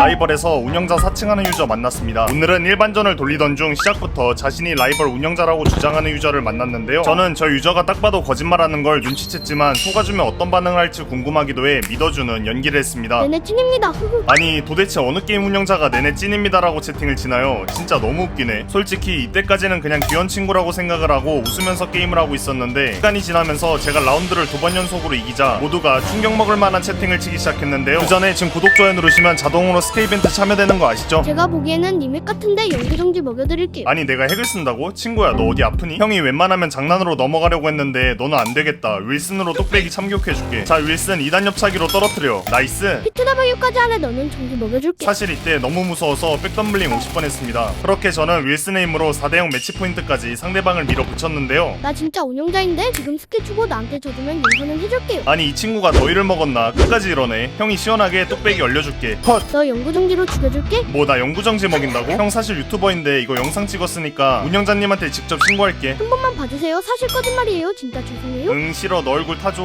라이벌에서 운영자 사칭하는 유저 만났습니다. 오늘은 일반전을 돌리던 중 시작부터 자신이 라이벌 운영자라고 주장하는 유저를 만났는데요. 저는 저 유저가 딱 봐도 거짓말하는 걸 눈치챘지만 속아주면 어떤 반응을 할지 궁금하기도 해 믿어주는 연기를 했습니다. 내내 찐입니다. 아니 도대체 어느 게임 운영자가 내내 찐입니다라고 채팅을 치나요? 진짜 너무 웃기네. 솔직히 이때까지는 그냥 귀여운 친구라고 생각을 하고 웃으면서 게임을 하고 있었는데 시간이 지나면서 제가 라운드를 두 번 연속으로 이기자 모두가 충격 먹을 만한 채팅을 치기 시작했는데요. 그 전에 지금 구독 좋아요 누르시면 자동으로 스케 이벤트 참여되는 거 아시죠? 제가 보기에는 리맥 같은데 연기정지 먹여드릴게요. 아니 내가 핵을 쓴다고? 친구야 너 어디 아프니? 형이 웬만하면 장난으로 넘어가려고 했는데 너는 안 되겠다. 윌슨으로 뚝배기 참교해줄게. 자 윌슨 2단 엽차기로 떨어뜨려. 나이스. 피트더블유까지 안에 너는 정지 먹여줄게. 사실 이때 너무 무서워서 백덤블링 50번 했습니다. 그렇게 저는 윌슨의 힘으로 4대0 매치 포인트까지 상대방을 밀어붙였는데요. 나 진짜 운영자인데 지금 스킬 주고 나한테 져주면 용서는 해줄게요. 아니 이 친구가 더위를 먹었나 끝까지 이러네. 형이 시원하게 뚝배기 얼려줄게. 컷! 너 연구정지로 죽여줄게. 뭐 나 영구정지 먹인다고? 형 사실 유튜버인데 이거 영상 찍었으니까 운영자님한테 직접 신고할게. 한 번만 봐주세요. 사실 거짓말이에요. 진짜 죄송해요. 응 싫어 너 얼굴 타줘.